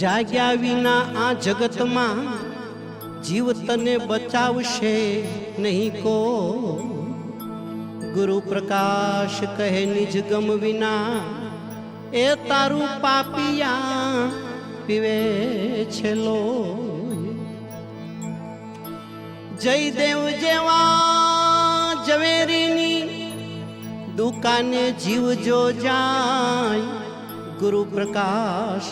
જાગ્યા વિના આ જગતમાં જીવ તને બચાવશે નહીં કો. ગુરુ પ્રકાશ કહે નિજ ગમ વિના, એ તારું પાપિયા પીવે છે લો જયદેવ જેવા ઝવેરીની દુકાને જીવ જો જાય, ગુરુ પ્રકાશ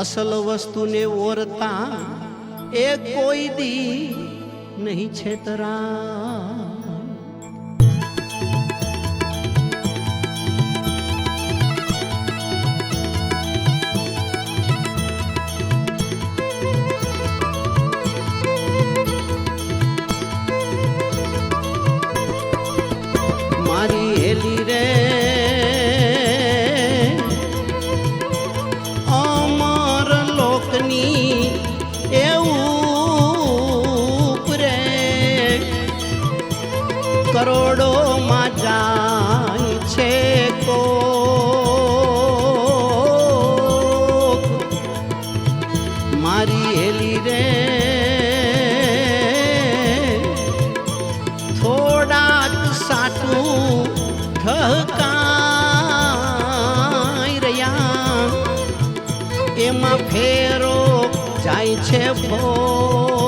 અસલ વસ્તુને ઓરતા એ કોઈ દી નહીં છેતરા. મારી હેલી રે. થોડાક સાટું ઠકાઈ રહ્યા. એમાં ફેરો જાય છે ભોગ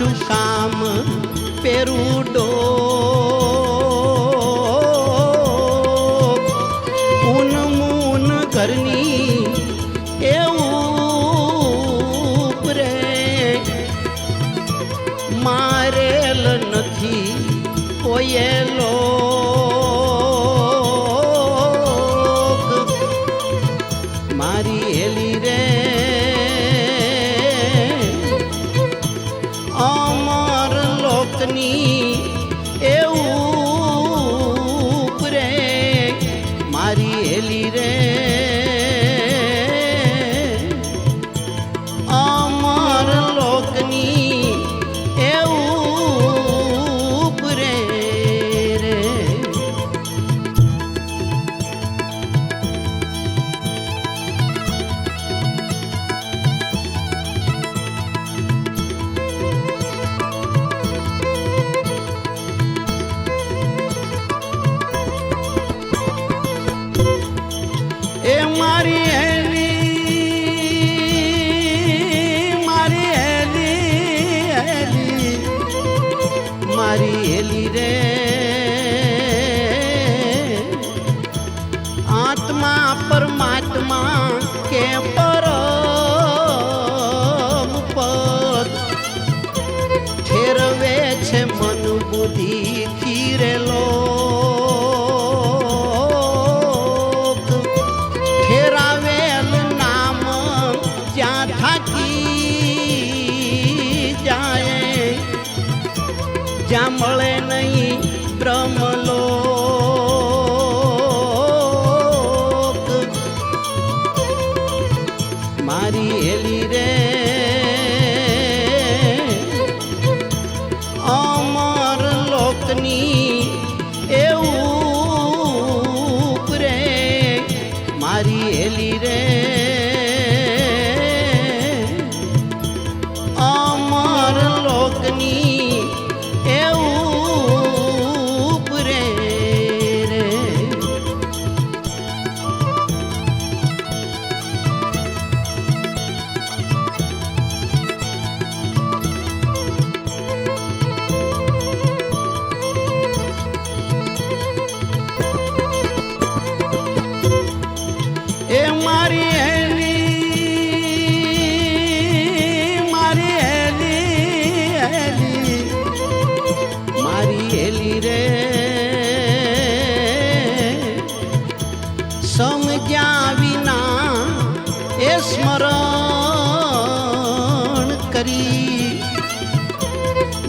શું કામ પેરુડો? ઊન મૂન એવું રે મારેલ નથી કોઈએ એ જ્યાં મળે નહીં બ્રહ્મલો. મારી હેલી રે અમર લોકની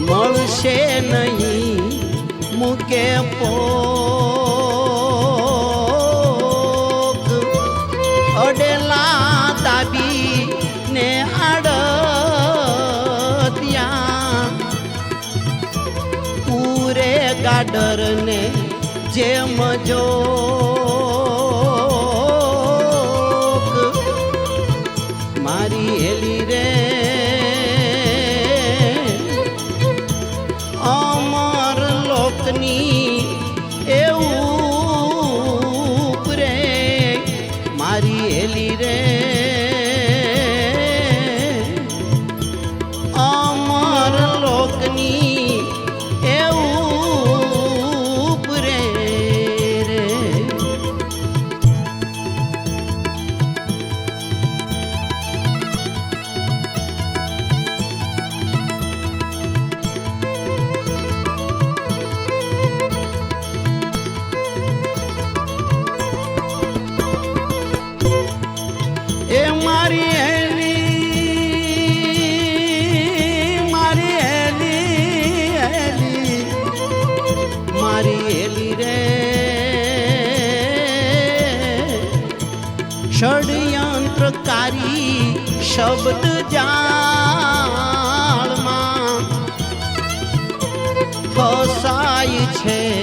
મળશે નહીં. મૂકે પોક. અડેલા તાબી ને આડત્યા. પૂરે ગાડરને જેમ જો શબ્દ જાળમાં ફસાય છે.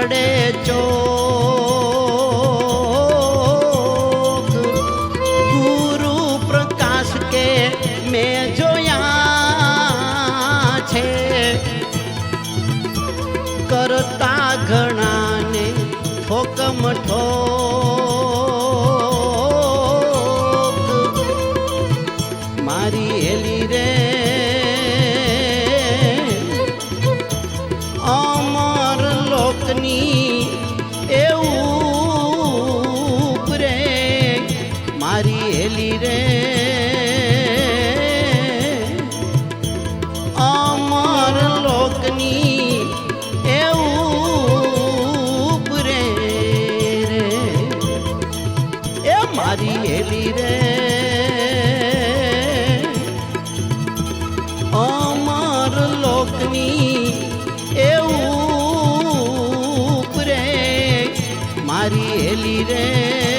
ચડે ચો এলি রে